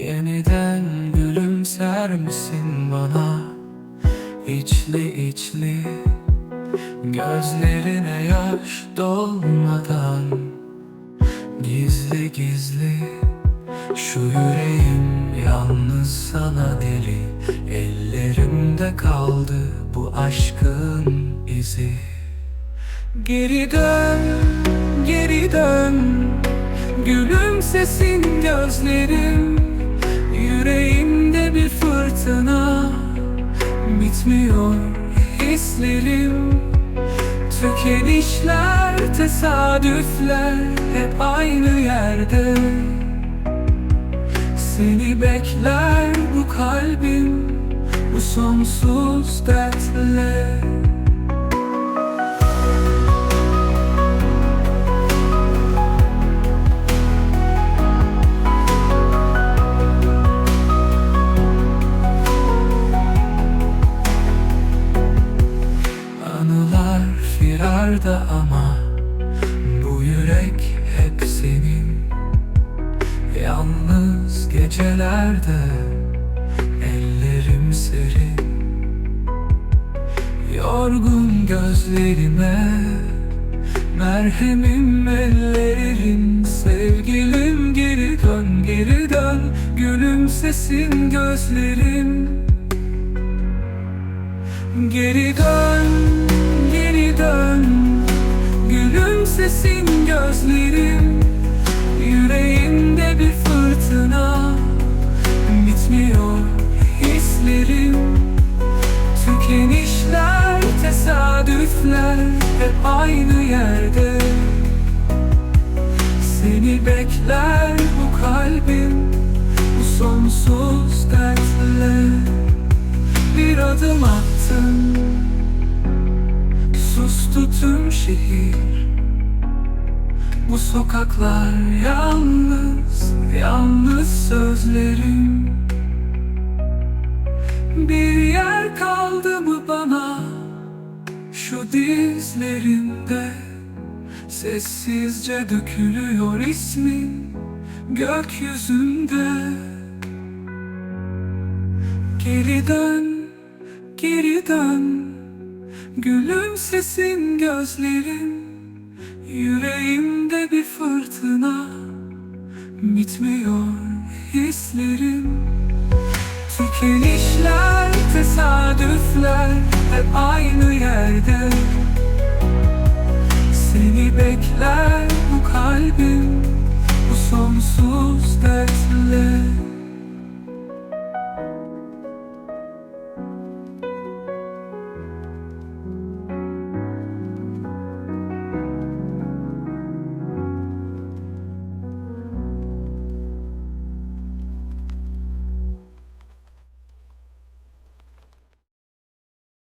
Yeniden gülümser misin bana? İçli içli Gözlerine yaş dolmadan. Gizli gizli Şu yüreğim yalnız sana deli. Ellerimde kaldı bu aşkın izi. Geri dön, geri dön. Gülümsesin gözlerim Bitmiyor hislerim. Tükenişler, tesadüfler Hep aynı yerde. Seni bekler bu kalbim Bu sonsuz dertle firarda ama Bu yürek hep senin. Yalnız gecelerde Ellerim serin. Yorgun gözlerime Merhemim ellerin Sevgilim. Geri dön geri dön Gülümsesin gözlerim. Geri dön, tesadüfler Hep aynı yerde. Seni bekler bu kalbim Bu sonsuz dertle. Bir adım attım Sustu tüm şehir. Bu sokaklar yalnız Yalnız sözlerim dizlerimde Sessizce dökülüyor ismin Gökyüzünde. Geri dön, geri dön Gülümsesin gözlerin Yüreğimde bir fırtına Bitmiyor hislerim. Tükenişler, yerde Seni bekler bu kalbim Bu sonsuz dertle